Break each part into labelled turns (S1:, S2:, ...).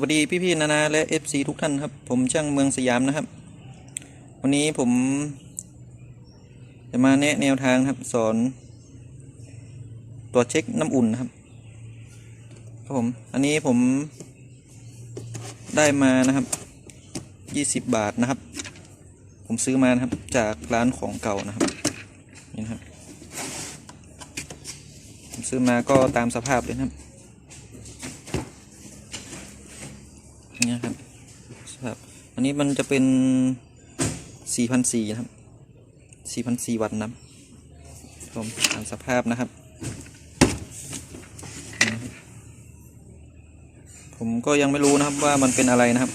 S1: วัสดีพี่ๆนานาและ FC ทุกท่านครับ ผมช่างเมืองสยามนะครับ วันนี้ผม จะมาแนะแนวทางครับ สอน ตัวเช็คน้ำอุ่นครับครับผม อันนี้ผมได้มานะครับยี่สิบบาทนะครับ ผมซื้อมานะครับจากร้านของเก่านะครับนี่นะครับ ผมซื้อมาก็ตามสภาพเลยนะครับ นี่ยครับครับอันนี้มันจะเป็น4,400นะครับ4,400วัตต์นะครับผมตามสภาพนะครับ ผมก็ยังไม่รู้นะครับว่ามันเป็นอะไรนะครับ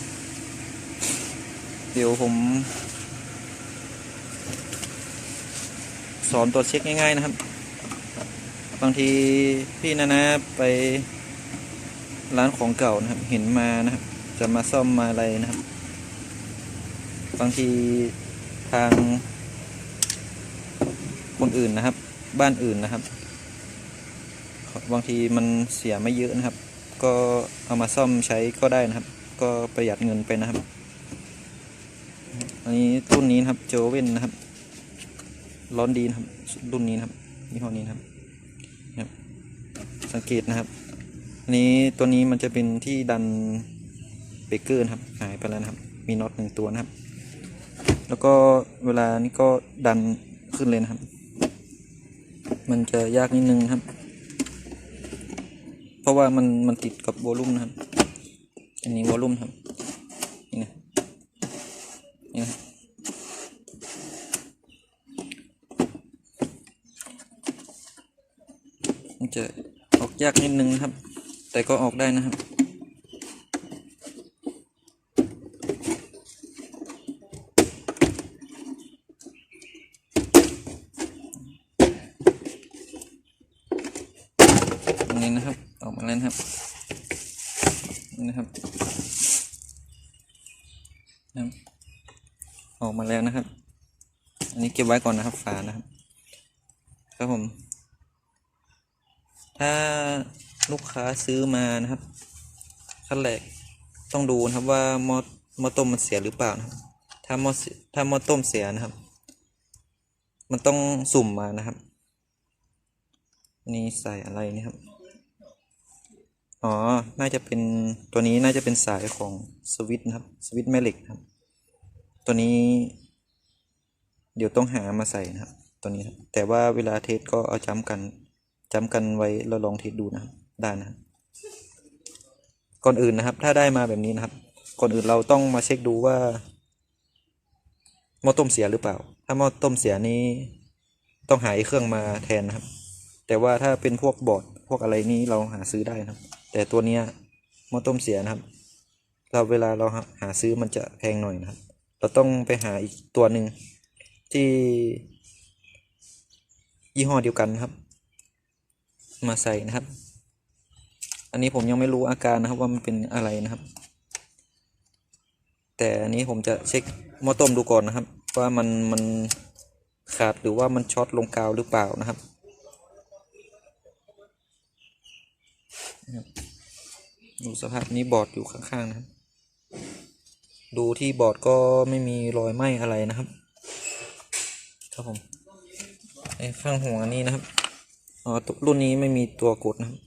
S1: เดี๋ยวผม สอนตรวจเช็คง่าย ๆนะครับ บางทีพี่นานะไปร้านของเก่านะครับ เห็นมานะครับ จะมาซ่อมมาอะไรนะครับ บางทีทาง คนอื่นนะครับ บ้านอื่นนะครับ บางทีมันเสียไม่เยอะนะครับ ก็เอามาซ่อมใช้ก็ได้นะครับ ก็ประหยัดเงินไปนะครับ อันนี้รุ่นนี้นะครับโจเว่นนะครับ ร้อนดีนะครับ รุ่นนี้นะครับยี่ห้อนี้นะครับนะครับสังเกตนะครับ อันนี้ตัวนี้มันจะเป็นที่ดัน เบรกเกอร์นะครับหายไปแล้วนะครับ มีน็อตหนึ่งตัวนะครับ แล้วก็เวลานี้ก็ดันขึ้นเลยนะครับ มันจะยากนิดนึงนะครับ เพราะว่ามันมันติดกับวอลลุ่มนะครับ อันนี้วอลลุ่มครับนี่นะนี่นะมันจะออกยากนิดนึงนะครับ แต่ก็ออกได้นะครับ ตรงนี้นะครับ ออกมาแล้วนะครับนี่นะครับนะครับออกมาแล้วนะครับ อันนี้เก็บไว้ก่อนนะครับฝานะครับ ครับผม ถ้าลูกค้าซื้อมานะครับขั้นแรกต้องดูนะครับว่าหม้อหม้อต้มมันเสียหรือเปล่านะครับ ถ้าหม้อถ้าหม้อต้มเสียนะครับ มันต้องสุ่มมานะครับ นี่ใส่อะไรนี่ครับ อ๋อ น่าจะเป็นตัวนี้น่าจะเป็นสายของสวิตนะครับ สวิตแม่เหล็กครับ ตัวนี้ เดี๋ยวต้องหามาใส่นะครับ ตัวนี้ครับ แต่ว่าเวลาเทสก็เอาจ้ำกันจ้ำกันไว้แล้วลองเทสดูนะครับ ได้นะครับ ก่อนอื่นนะครับ ถ้าได้มาแบบนี้นะครับ ก่อนอื่นเราต้องมาเช็คดูว่าหม้อต้มเสียหรือเปล่า ถ้าหม้อต้มเสียนี้ ต้องหาเครื่องมาแทนนะครับ แต่ว่าถ้าเป็นพวกบอร์ดพวกอะไรนี้เราหาซื้อได้นะครับ แต่ตัวเนี้ยหม้อต้มเสียนะครับ เราเวลาเราหาซื้อมันจะแพงหน่อยนะครับ เราต้องไปหาอีกตัวหนึ่งที่ยี่ห้อเดียวกันนะครับ มาใส่นะครับ อันนี้ผมยังไม่รู้อาการนะครับว่ามันเป็นอะไรนะครับ แต่อันนี้ผมจะเช็คหม้อต้มดูก่อนนะครับ ว่ามันมันขาดหรือว่ามันช็อตลงกาวหรือเปล่านะครับ ดูสภาพนี้บอร์ดอยู่ข้างๆนะครับ ดูที่บอร์ดก็ไม่มีรอยไหม้อะไรนะครับ ครับผมไอ้ข้างหัวนี่นะครับอ๋อรุ่นนี้ไม่มีตัวกดนะครับ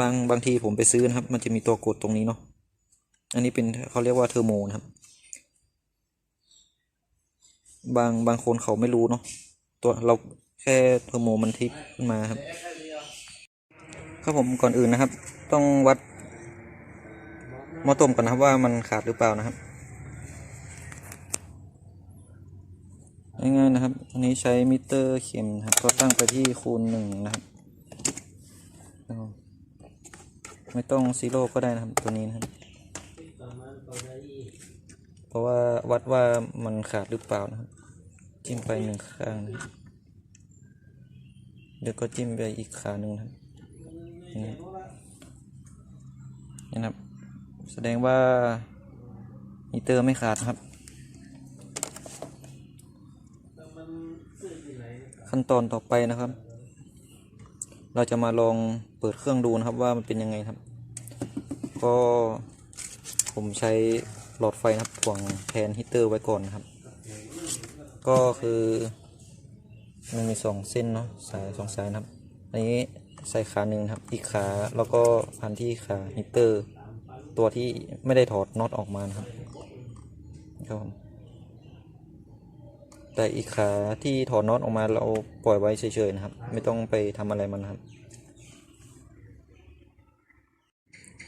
S1: บางบางทีผมไปซื้อนะครับ มันจะมีตัวกดตรงนี้เนาะอันนี้เป็นเขาเรียกว่าเทอร์โมนะครับ บางบางคนเขาไม่รู้เนาะตัวเราแค่เทอร์โมมันทิปขึ้นมาครับ ครับผมก่อนอื่นนะครับ ต้องวัดหม้อต้มก่อนนะครับว่ามันขาดหรือเปล่านะครับง่ายๆนะครับ อันนี้ใช้มิเตอร์เข็มนะครับ ก็ตั้งไปที่คูณหนึ่งนะครับ ไม่ต้องซีโร่ก็ได้นะครับตัวนี้นะครับ เพราะว่าวัดว่ามันขาดหรือเปล่านะครับจิ้มไปหนึ่งข้างนะเดี๋ยวก็จิ้มไปอีกขาหนึ่งนะครับ นี่นะครับ แสดงว่ามิเตอร์ไม่ขาดครับ ขั้นตอนต่อไปนะครับ เราจะมาลองเปิดเครื่องดูนะครับว่ามันเป็นยังไงครับ ก็ผมใช้หลอดไฟนะครับถ่วงแทนฮีตเตอร์ไว้ก่อนนะครับ ก็คือมันมีสองเส้นเนาะสายสองสายนะครับ อันนี้ ใส่ขาหนึ่งครับ อีกขาแล้วก็พันที่ขาฮีตเตอร์ ตัวที่ไม่ได้ถอดน็อตออกมานะครับครับผมแต่อีกขาที่ถอดน็อตออกมาเราปล่อยไว้เฉยๆนะครับ ไม่ต้องไปทำอะไรมันครับ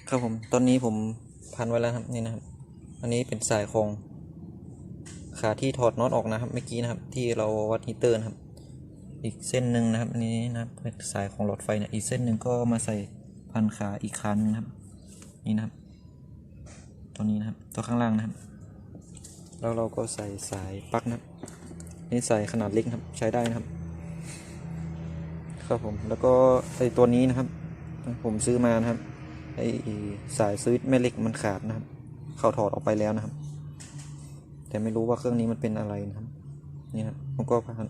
S1: ครับผมตอนนี้ผมพันไว้แล้วครับนี่นะครับ อันนี้เป็นสายของขาที่ถอดน็อตออกนะครับเมื่อกี้นะครับ ที่เราวัดฮีตเตอร์นะครับ อีกเส้นหนึ่งนะครับนี้นะครับสายของหลอดไฟเนี่ยอีกเส้นหนึ่งก็มาใส่พันขาอีกขาหนึงนะครับ นี่นะครับ ตัวนี้นะครับตัวข้างล่างนะครับ แล้วเราก็ใส่สายปลั๊กนะครับ นี่ใสายขนาดเล็กครับใช้ได้นะครับ ครับผมแล้วก็ไอตัวนี้นะครับ ผมซื้อมานะครับไอสายสวิตช์แม่เหล็กมันขาดนะครับ เขาถอดออกไปแล้วนะครับ แต่ไม่รู้ว่าเครื่องนี้มันเป็นอะไรนะครับ นี่ครับผมก็พัน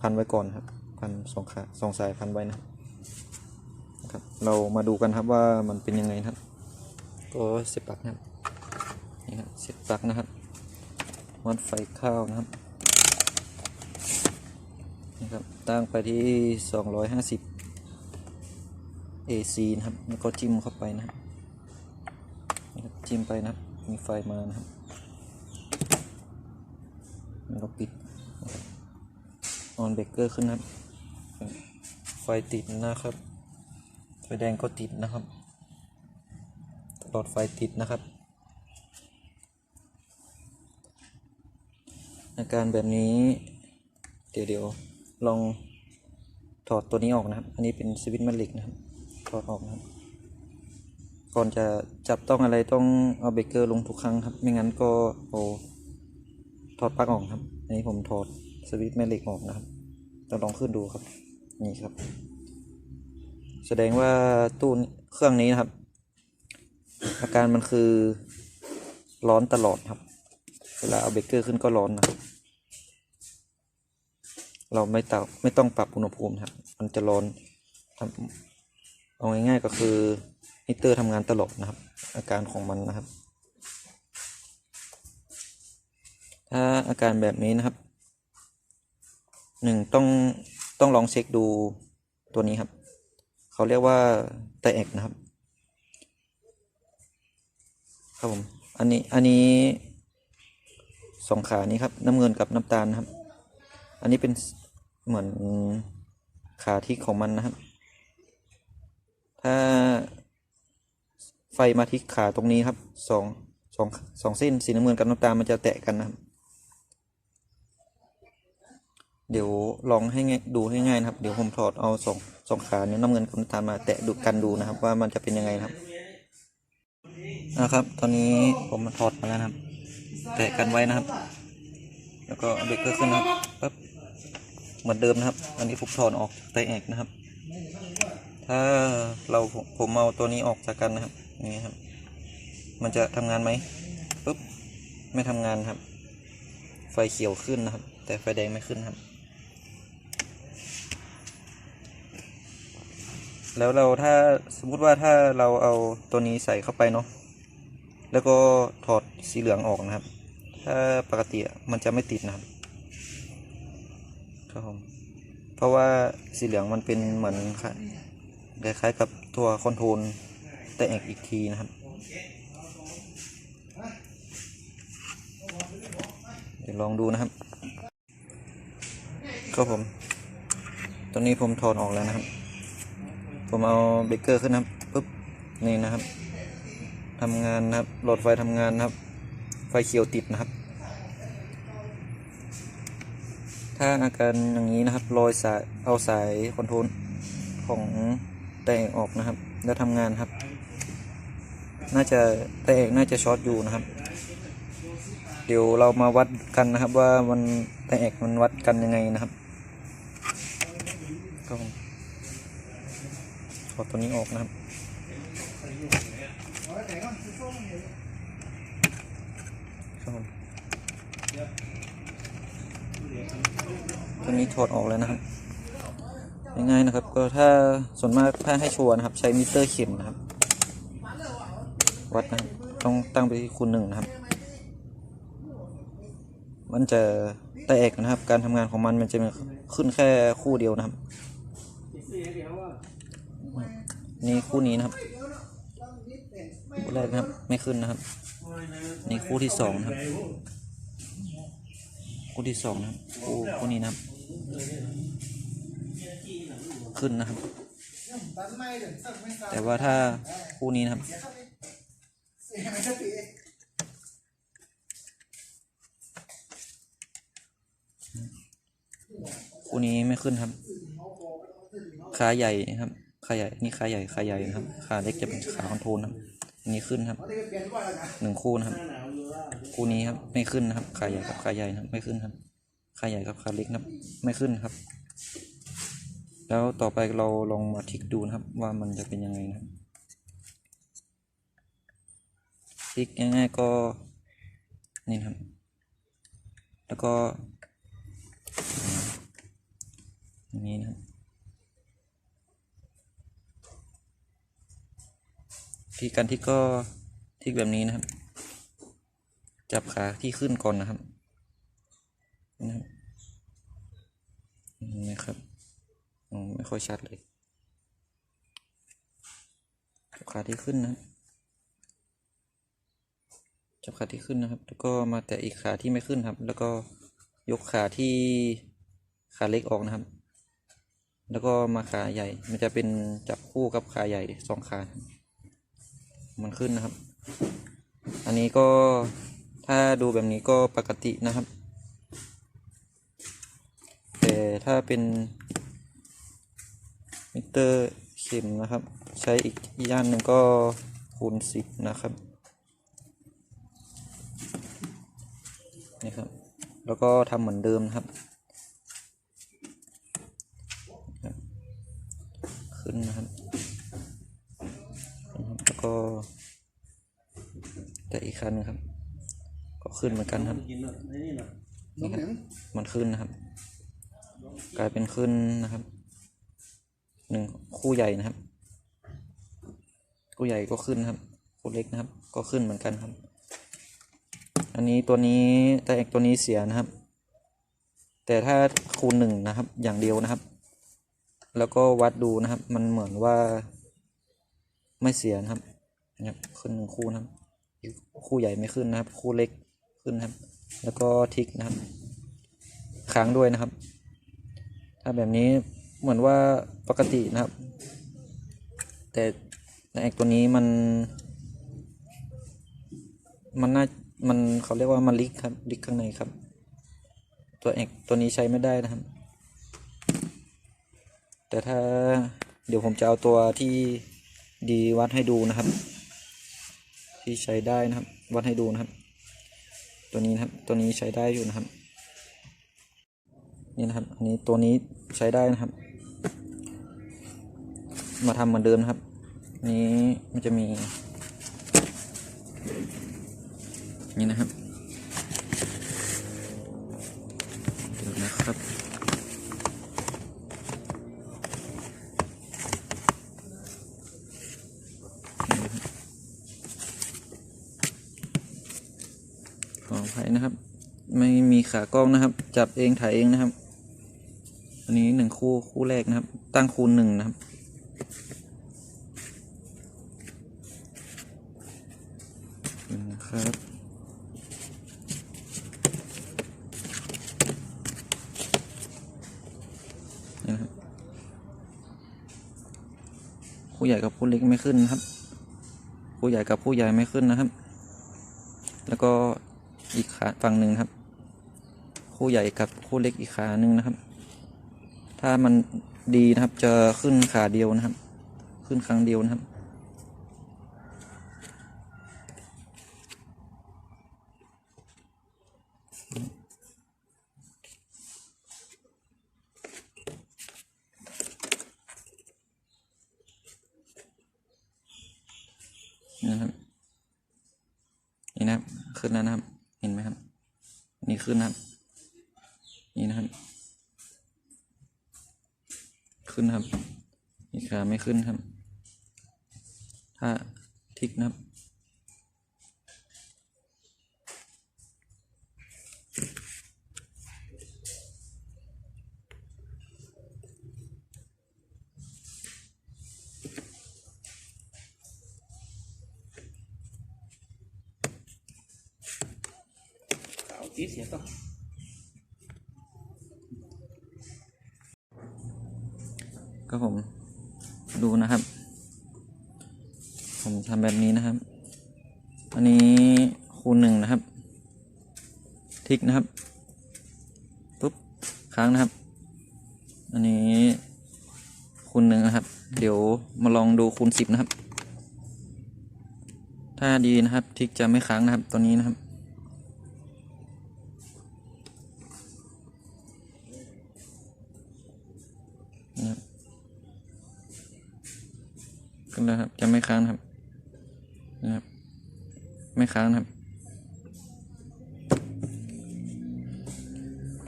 S1: พันไว้ก่อนครับ พันสองขาสองสายพันไว้นะครับ เรามาดูกันครับว่ามันเป็นยังไงนะครับ ก็เสียบปลั๊กนะครับนี่ครับเสียบปลั๊กนะครับวัดไฟข้าวนะครับนี่ครับ ตั้งไปที่ 250 AC นะครับ แล้วก็จิ้มเข้าไปนะครับจิ้มไปนะครับ มีไฟมานะครับ แล้วก็ปิด ออนเบรกเกอร์ขึ้นนะครับ ไฟติดนะครับ ไฟแดงก็ติดนะครับ หลอดไฟติดนะครับ อาการแบบนี้ เดี๋ยวเดี๋ยวลองถอดตัวนี้ออกนะครับ อันนี้เป็นสวิตช์แม่เหล็กนะครับ ถอดออกนะครับ ก่อนจะจับต้องอะไรต้องเอาเบรกเกอร์ลงทุกครั้งครับ ไม่งั้นก็เอาถอดปลั๊กออกครับ อันนี้ผมถอด สวิตช์แม่เหล็กออกนะครับเราลองขึ้นดูครับ นี่ครับ แสดงว่าตู้เครื่องนี้นะครับ อาการมันคือร้อนตลอดครับ เวลาเอาเบรกเกอร์ขึ้นก็ร้อนนะครับเราไม่ต้องไม่ต้องปรับอุณหภูมิครับ มันจะร้อนทำเอาง่ายๆก็คือฮีตเตอร์ทำงานตลอดนะครับ อาการของมันนะครับ ถ้าอาการแบบนี้นะครับ หนึ่งต้องต้องลองเช็คดูตัวนี้ครับ เขาเรียกว่าไตแอกนะครับ ครับผม อันนี้อันนี้สองขานี้ครับ น้ำเงินกับน้ำตาลนะครับ อันนี้เป็นเหมือนขาที่ของมันนะครับ ถ้าไฟมาที่ขาตรงนี้ครับสองสองสองเส้นสีน้ำเงินกับน้ำตาลมันจะแตะกันนะครับ เดี๋ยวลองให้ง่ายดูให้ง่ายนะครับ เดี๋ยวผมถอดเอาสองสองขาเนี้น้ำเงินกับน้ำตาลมาแตะดูกันดูนะครับ ว่ามันจะเป็นยังไงนะครับนะครับ ตอนนี้ผมมาถอดมาแล้วนะครับ แตะกันไว้นะครับ แล้วก็เบรกเกอร์ขึ้นนะครับปั๊บเหมือนเดิมนะครับ อันนี้ผมถอดออกไตแอกนะครับ ถ้าเราผมเอาตัวนี้ออกจากกันนะครับอย่างนี้ครับ มันจะทำงานไหมปุ๊บไม่ทำงานครับ ไฟเขียวขึ้นนะครับ แต่ไฟแดงไม่ขึ้นครับ แล้วเราถ้าสมมุติว่าถ้าเราเอาตัวนี้ใส่เข้าไปเนาะแล้วก็ถอดสีเหลืองออกนะครับ ถ้าปกติมันจะไม่ติดนะครับครับผมเพราะว่าสีเหลืองมันเป็นเหมือนคล้ายๆกับตัวคอนโทรลแต่เอกอีกทีนะครับเดี๋ยวลองดูนะครับก็ผม ตอนนี้ผมถอดออกแล้วนะครับ ผมเอาเบเกอร์ขึ้นนะครับปุ๊บนี่นะครับทำงานนะครับหลอดไฟทำงานนะครับ ไฟเขียวติดนะครับ ถ้าอาการอย่างนี้นะครับลอยสายเอาสายคอนโทรลของแต่เอกออกนะครับ แล้วทำงานครับ น่าจะแต่เอกน่าจะช็อตอยู่นะครับ เดี๋ยวเรามาวัดกันนะครับว่ามันแต่เอกมันวัดกันยังไงนะครับก็ผม ถอดตัวนี้ออกนะครับครับผมตัวนี้ถอดออกแล้วนะครับง่ายๆนะครับ ก็ถ้าส่วนมากถ้าให้ชัวร์นะครับ ใช้มิเตอร์เข็มนะครับ วัดนะต้องตั้งไปที่คูณหนึ่งนะครับ มันจะแตกนะครับ การทำงานของมันมันจะขึ้นแค่คู่เดียวนะครับ นี่คู่นี้นะครับคู่แรกนะครับ ไม่ขึ้นนะครับ นี่คู่ที่สองนะครับ คู่ที่สองนะครับ คู่คู่นี้นะครับ ขึ้นนะครับ แต่ว่าถ้าคู่นี้นะครับคู่นี้ไม่ขึ้นครับ ขาใหญ่นะครับ ขาใหญ่ นี่ขาใหญ่ขาใหญ่นะครับ ขาเล็กจะเป็นขาคอนโทรลครับอันนี้ขึ้นครับหนึ่งคู่นะครับ คู่นี้ครับไม่ขึ้นนะครับ ขาใหญ่กับขาใหญ่นะครับไม่ขึ้นครับ ขาใหญ่กับขาเล็กนะครับ ไม่ขึ้นครับ แล้วต่อไปเราลองมาทิกดูนะครับ ว่ามันจะเป็นยังไงนะครับทิกง่ายๆก็นี่ครับ แล้วก็อย่างนี้นะครับ ที่การที่ก็ทิกแบบนี้นะครับ จับขาที่ขึ้นก่อนนะครับนะครับนี่นะครับอืมไม่ค่อยชัดเลยจับขาที่ขึ้นนะจับขาที่ขึ้นนะครับ แล้วก็มาแตะอีกขาที่ไม่ขึ้นครับ แล้วก็ยกขาที่ขาเล็กออกนะครับ แล้วก็มาขาใหญ่ มันจะเป็นจับคู่กับขาใหญ่สองขา มันขึ้นนะครับ อันนี้ก็ถ้าดูแบบนี้ก็ปกตินะครับ แต่ถ้าเป็นมิเตอร์เข็มนะครับ ใช้อีกย่านหนึ่งก็คูณสิบนะครับนี่ครับ แล้วก็ทำเหมือนเดิมนะครับ ขึ้นนะครับแล้วก็ แต่อีกคันหนึงครับ ก็ขึ้นเหมือนกันครับนี่ครับมันขึ้นนะครับ กลายเป็นขึ้นนะครับหนึ่งคู่ใหญ่นะครับ คู่ใหญ่ก็ขึ้นครับ คู่เล็กนะครับ ก็ขึ้นเหมือนกันครับ อันนี้ตัวนี้แต่เอกตัวนี้เสียนะครับ แต่ถ้าคูณหนึ่งนะครับ อย่างเดียวนะครับ แล้วก็วัดดูนะครับ มันเหมือนว่าไม่เสียนะครับเนี่ยขึ้นหนึ่งคู่นะครับอีก คู่ใหญ่ไม่ขึ้นนะครับ คู่เล็กขึ้นนะครับ แล้วก็ทิกนะครับค้างด้วยนะครับ ถ้าแบบนี้เหมือนว่าปกตินะครับ แต่ในแอกตัวนี้มัน มันน่ามันเขาเรียกว่ามันลิกครับลิกข้างในครับ ตัวแอกตัวนี้ใช้ไม่ได้นะครับ แต่ถ้าเดี๋ยวผมจะเอาตัวที่ดีวัดให้ดูนะครับ ที่ใช้ได้นะครับ วัดให้ดูนะครับ ตัวนี้นะครับ ตัวนี้ใช้ได้อยู่นะครับ นี่นะครับอันนี้ตัวนี้ใช้ได้นะครับ มาทำเหมือนเดิมนะครับ นี้มันจะมี นี่นะครับเดี๋ยวนะครับ ขออภัยนะครับ ไม่มี ขากล้องนะครับ จับเองถ่ายเองนะครับ อันนี้หนึ่งคู่คู่แรกนะครับ ตั้งคูณหนึ่งนะครับ นะครับนะครับผู้ใหญ่กับผู้เล็กไม่ขึ้นนะครับผู้ใหญ่กับผู้ใหญ่ไม่ขึ้นนะครับ แล้วก็อีกขาฝั่งหนึ่งครับ คู่ใหญ่กับคู่เล็กอีกขาหนึ่งนะครับ ถ้ามันดีนะครับจะขึ้นขาเดียวนะครับ ขึ้นครั้งเดียวนะครับนี่นะครับ นี่นะครับ ขึ้นแล้วนะครับ เห็นไหมครับ นี่ขึ้นนะครับ ขึ้นครับ มีขาไม่ขึ้นครับ ถ้าทิกนะครับ
S2: Isso, então. สียก็
S1: ก็ผมดูนะครับ ผมทำแบบนี้นะครับ อันนี้คูณหนึ่งนะครับ ทิกนะครับปุ๊บค้างนะครับ อันนี้คูณหนึ่งนะครับ เดี๋ยวมาลองดูคูณสิบนะครับ ถ้าดีนะครับ ทิกจะไม่ค้างนะครับตัวนี้นะครับขึ้นแล้วครับ จะไม่ค้างนะครับนะครับ ไม่ค้างนะครับ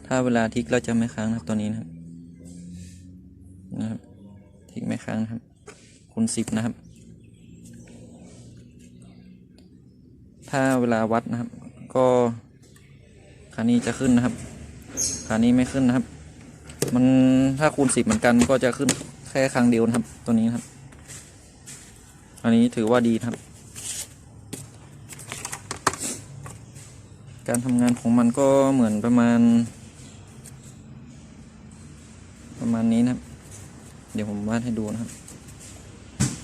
S1: ถ้าเวลาทิกเราจะไม่ค้างนะครับตัวนี้นะครับนะครับทิกไม่ค้างนะครับคูณสิบนะครับ ถ้าเวลาวัดนะครับ ก็ขานี้จะขึ้นนะครับ ขานี้ไม่ขึ้นนะครับ มันถ้าคูณสิบเหมือนกันก็จะขึ้นแค่ครั้งเดียวนะครับตัวนี้นะครับ อันนี้ถือว่าดีครับ การทำงานของมันก็เหมือนประมาณ ประมาณนี้นะครับ เดี๋ยวผมวาดให้ดูนะครับ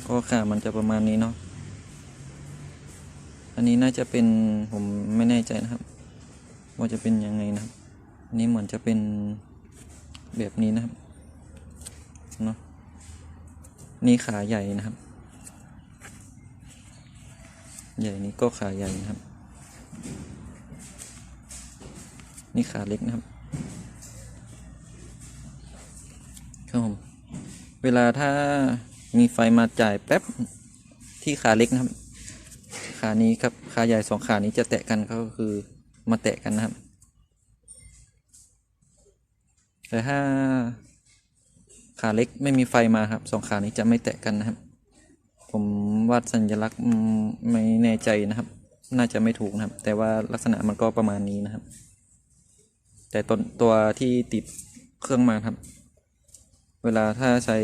S1: ก็ขามันจะประมาณนี้เนาะอันนี้น่าจะเป็นผมไม่แน่ใจนะครับ ว่าจะเป็นยังไงนะครับอันนี้เหมือนจะเป็นแบบนี้นะครับเนาะนี่ขาใหญ่นะครับ ใหญ่นี้ก็ขาใหญ่นะครับ นี่ขาเล็กนะครับครับผมเวลาถ้ามีไฟมาจ่ายแป๊บที่ขาเล็กนะครับ ขานี้ครับขาใหญ่สองขานี้จะแตะกันก็คือมาแตะกันนะครับ แต่ถ้าขาเล็กไม่มีไฟมาครับสองขานี้จะไม่แตะกันนะครับ วาดสัญลักษณ์ไม่แน่ใจนะครับ น่าจะไม่ถูกนะครับ แต่ว่าลักษณะมันก็ประมาณนี้นะครับ แต่ตนตัวที่ติดเครื่องมาครับ เวลาถ้าใช้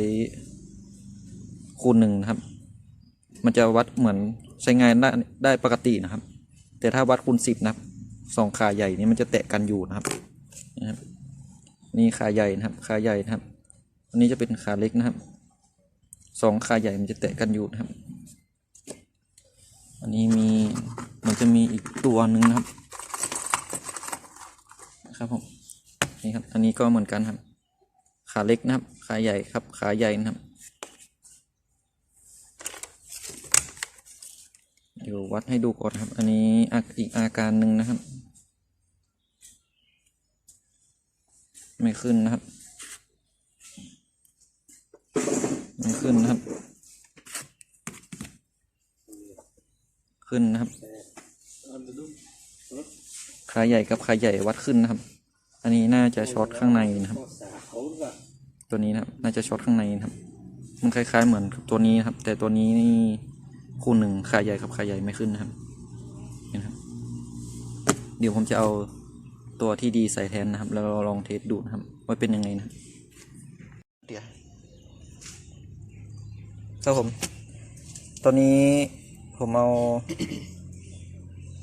S1: คูณหนึ่งนะครับ มันจะวัดเหมือนใช้งานได้ได้ปกตินะครับ แต่ถ้าวัดคูณสิบนะครับสองขาใหญ่นี้มันจะแตะกันอยู่นะครับนะครับ นี่ขาใหญ่นะครับ ขาใหญ่นะครับ อันนี้จะเป็นขาเล็กนะครับ สองขาใหญ่มันจะแตะกันอยู่นะครับ อันนี้มีมันจะมีอีกตัวหนึ่งนะครับครับผมนี่ครับอันนี้ก็เหมือนกันครับ ขาเล็กนะครับ ขาใหญ่ครับ ขาใหญ่นะครับเดี๋ยววัดให้ดูก่อนครับ อันนี้อีกอาการหนึ่งนะครับ ไม่ขึ้นนะครับ ขึ้นนะครับขาใหญ่กับขาใหญ่วัดขึ้นนะครับ อันนี้น่าจะช็อตข้างในนะครับ ตัวนี้นะครับ น่าจะช็อตข้างในนะครับ มันคล้าย ๆ เหมือนกับตัวนี้นะครับ แต่ตัวนี้นี่คู่หนึ่งขาใหญ่กับขาใหญ่ไม่ขึ้นนะครับนี่นะครับ เดี๋ยวผมจะเอาตัวที่ดีใส่แทนนะครับ แล้วลองเทสดูนะครับว่าเป็นยังไงนะเดี๋ยวครับผม ตอนนี้ ผมเอา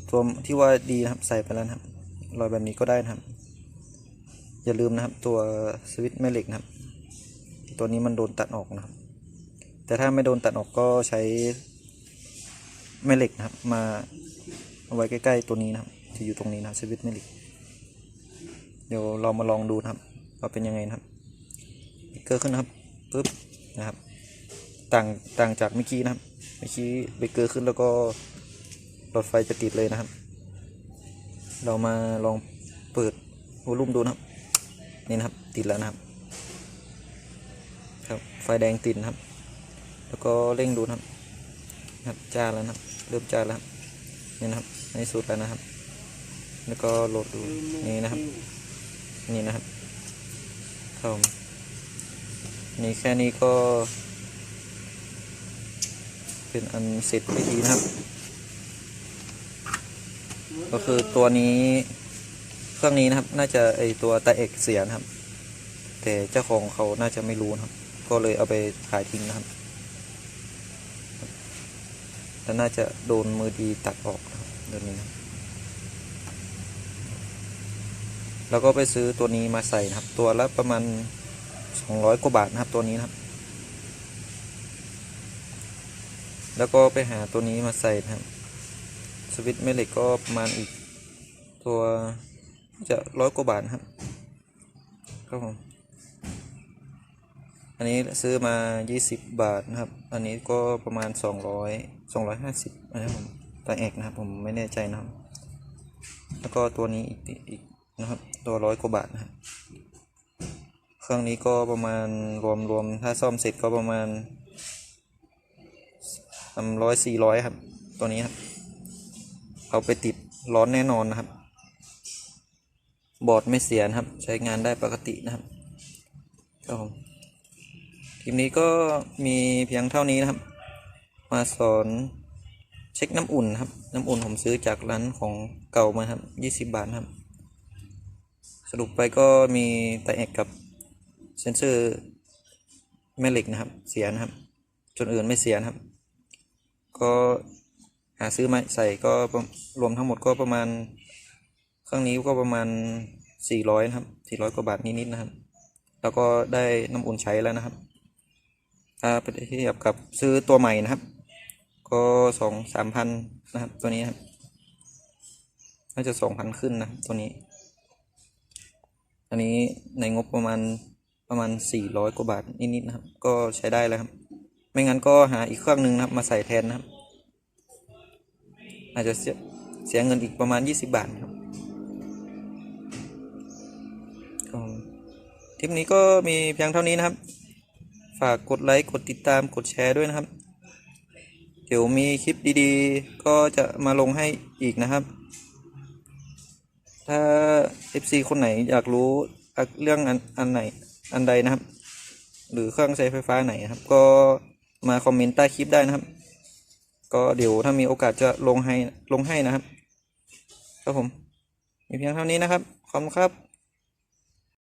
S1: ตัวที่ว่าดีนะครับใส่ไปแล้วนะครับรอยแบบนี้ก็ได้นะครับ อย่าลืมนะครับ ตัวสวิตช์แม่เหล็กนะครับ ตัวนี้มันโดนตัดออกนะครับ แต่ถ้าไม่โดนตัดออกก็ใช้แม่เหล็กนะครับ มาเอาไว้ใกล้ ๆ ตัวนี้นะครับที่อยู่ตรงนี้นะครับสวิตช์แม่เหล็ก เดี๋ยวเรามาลองดูนะครับว่าเป็นยังไงนะครับกเกอร์ขึ้นนะครับปึ๊บนะครับ ต่างต่างจากเมื่อกี้นะครับ เมื่อกี้เบเกอร์ขึ้นแล้วก็หลอดไฟจะติดเลยนะครับ เรามาลองเปิดวอลลุ่มดูนะครับ นี่นะครับติดแล้วนะครับ ครับไฟแดงติดนะครับ แล้วก็เร่งดูนะครับนะครับจ้าแล้วนะครับ เริ่มจ้าแล้วครับนี่นะครับในสุดแล้วนะครับ แล้วก็โหลดดูนี่นะครับ นี่นะครับครับนี่แค่นี้ก็ เป็นอันเสร็จพิธีนะครับ ก็คือตัวนี้เครื่องนี้นะครับ น่าจะไอตัวตาเอกเสียนะครับ แต่เจ้าของเขาน่าจะไม่รู้นะครับ ก็เลยเอาไปขายทิ้งนะครับแล้วน่าจะโดนมือดีตัดออกนะครับตัวนี้นะแล้วก็ไปซื้อตัวนี้มาใส่นะครับ ตัวละประมาณสองร้อยกว่าบาทนะครับตัวนี้นะครับ แล้วก็ไปหาตัวนี้มาใส่นะครับ สวิตช์แม่เหล็กก็ประมาณอีก ตัวจะร้อยกว่าบาทครับครับผมอันนี้ซื้อมา 20 บาทนะครับ อันนี้ก็ประมาณ 200 250นะครับผมตาเอกนะครับ ผมไม่แน่ใจนะครับ แล้วก็ตัวนี้อีกอีกนะครับ ตัวร้อยกว่าบาทนะครับเครื่องนี้ก็ประมาณรวมรวมถ้าซ่อมเสร็จก็ประมาณ สามร้อยสี่ร้อยครับ ตัวนี้ครับ เอาไปติดร้อนแน่นอนนะครับ บอร์ดไม่เสียนะครับ ใช้งานได้ปกตินะครับครับผมคลิปนี้ก็มีเพียงเท่านี้นะครับ มาสอนเช็คน้ำอุ่นครับ น้ำอุ่นผมซื้อจากร้านของเก่ามาครับยี่สิบบาทครับ สรุปไปก็มีไตแอกกับเซนเซอร์แม่เหล็กนะครับ เสียนะครับ จนอื่นไม่เสียนะครับ ก็หาซื้อมาใส่ก็รวมทั้งหมดก็ประมาณเครื่องนี้ก็ประมาณ 400 นะครับ 400 กว่าบาทนิดๆนะครับ แล้วก็ได้น้ำอุ่นใช้แล้วนะครับถ้าไปเทียบกับซื้อตัวใหม่นะครับ ก็สองสามพันนะครับ ตัวนี้ครับน่าจะสองพันขึ้นนะตัวนี้ อันนี้ในงบประมาณประมาณ400กว่าบาทนิดๆนะครับ ก็ใช้ได้แล้วครับ ไม่งั้นก็หาอีกเครื่องหนึ่งนะครับ มาใส่แทนนะครับ อาจจะเสียเสียเงินอีกประมาณ 20 บาทครับคลิปนี้ก็มีเพียงเท่านี้นะครับ ฝากกดไลค์กดติดตามกดแชร์ด้วยนะครับ เดี๋ยวมีคลิปดีๆ ก็จะมาลงให้อีกนะครับ ถ้า FC คนไหนอยากรู้เรื่องอันอันไหนอันใดนะครับ หรือเครื่องใช้ไฟฟ้าไหนนะครับ ก็ มาคอมเมนต์ใต้คลิปได้นะครับ ก็เดี๋ยวถ้ามีโอกาสจะลงให้ลงให้นะครับ ครับผม มีเพียงเท่านี้นะครับ ขอบคุณครับ